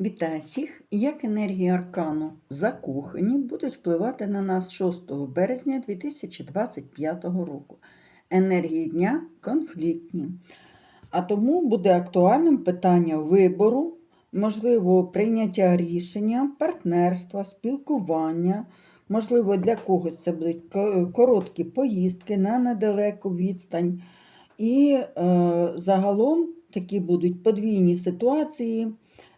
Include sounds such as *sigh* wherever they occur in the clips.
Вітаю всіх! Як енергії аркану закохані будуть впливати на нас 6 березня 2025 року. Енергії дня конфліктні. А тому буде актуальним питання вибору, можливо, прийняття рішення, партнерства, спілкування. Можливо, для когось це будуть короткі поїздки на недалеку відстань. І е, загалом такі будуть подвійні ситуації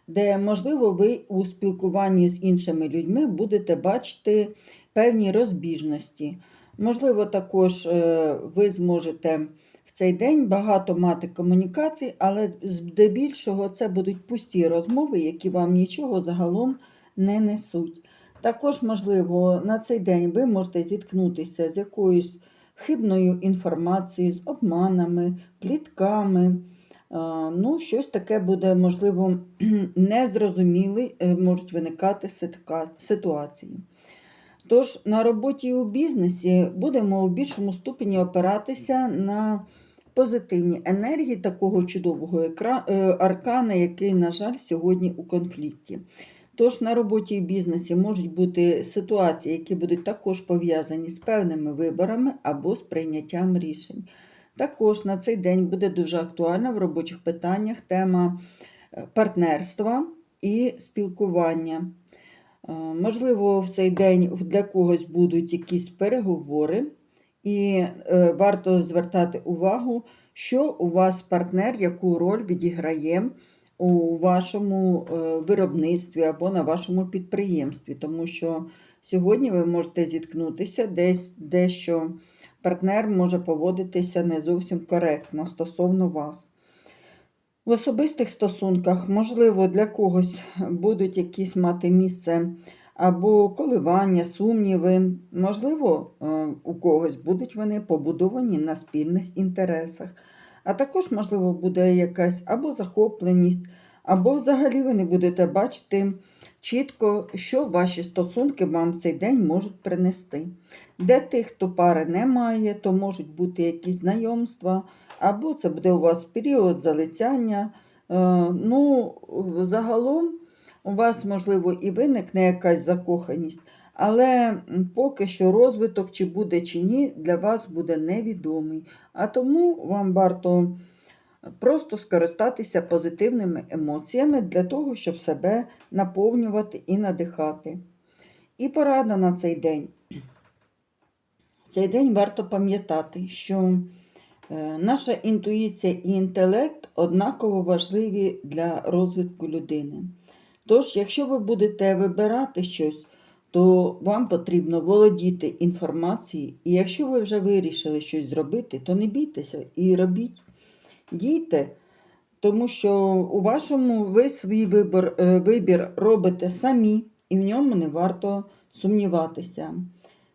де, можливо, ви у спілкуванні з іншими людьми будете бачити певні розбіжності. Можливо, також е, ви зможете в цей день багато мати комунікацій, але здебільшого це будуть пусті розмови, які вам нічого загалом не несуть. Також, можливо, на цей день ви можете зіткнутися з якоюсь хибною інформацією, з обманами, плітками. А, Ну, щось таке буде, можливо, *clears throat* незрозуміле, е, можуть виникати ситуації. Тож на роботі і у бізнесі будемо у більшому ступені опиратися на позитивні енергії такого чудового е, аркана, який, на жаль, сьогодні у конфлікті. Тож на роботі і бізнесі можуть бути ситуації, які будуть також пов'язані з певними виборами або з прийняттям рішень. Також на цей день буде дуже актуальна в робочих питаннях тема е, партнерства і спілкування. Е, Можливо, в цей день для когось будуть якісь переговори, і е, варто звертати увагу, що у вас партнер, яку роль відіграє у вашому виробництві або на вашому підприємстві, тому що сьогодні ви можете зіткнутися десь дещо партнер може поводитися не зовсім коректно стосовно вас. В особистих стосунках, можливо, для когось будуть якісь мати місце або коливання, сумніви. Можливо, е, у когось будуть вони побудовані на спільних інтересах. А також, можливо, буде якась або захопленість, або взагалі ви не будете бачити чітко, що ваші стосунки вам в цей день можуть принести. Де тих, хто пари не має, то можуть бути якісь знайомства, або це буде у вас період залицяння. Е, Ну, загалом у вас, можливо, і виникне якась закоханість, але поки що розвиток, чи буде, чи ні, для вас буде невідомий. А тому вам варто просто скористатися позитивними емоціями для того, щоб себе наповнювати і надихати. І порада на цей день. Цей день варто пам'ятати, що е, наша інтуїція і інтелект однаково важливі для розвитку людини. Тож, якщо ви будете вибирати щось, то вам потрібно володіти інформацією, і якщо ви вже вирішили щось зробити, то не бійтеся і робіть. Дійте, тому що у вашому ви свій вибір, е, вибір робите самі, і в ньому не варто сумніватися.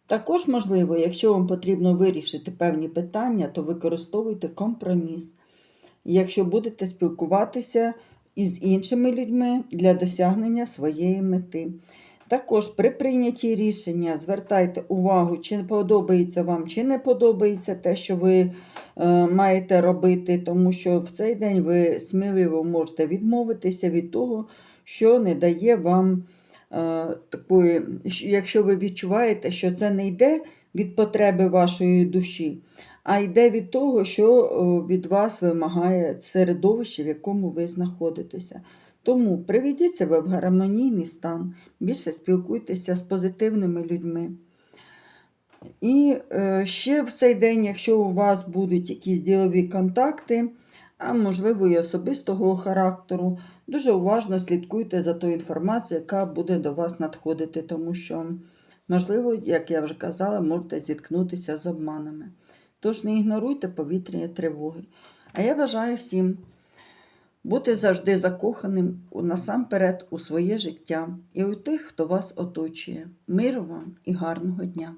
Також, можливо, якщо вам потрібно вирішити певні питання, то використовуйте компроміс. Якщо будете спілкуватися із іншими людьми для досягнення своєї мети. Також при прийнятті рішення звертайте увагу, чи подобається вам, чи не подобається те, що ви е, маєте робити, тому що в цей день ви сміливо можете відмовитися від того, що не дає вам е, такої, якщо ви відчуваєте, що це не йде від потреби вашої душі, а йде від того, що від вас вимагає середовище, в якому ви знаходитеся. Тому приведіть себе в гармонійний стан, більше спілкуйтеся з позитивними людьми. І е, ще в цей день, якщо у вас будуть якісь ділові контакти, а можливо і особистого характеру, дуже уважно слідкуйте за тою інформацією, яка буде до вас надходити, тому що, можливо, як я вже казала, можете зіткнутися з обманами. Тож не ігноруйте повітряні тривоги. А я бажаю всім бути завжди закоханим насамперед у своє життя і у тих, хто вас оточує. Миру вам і гарного дня!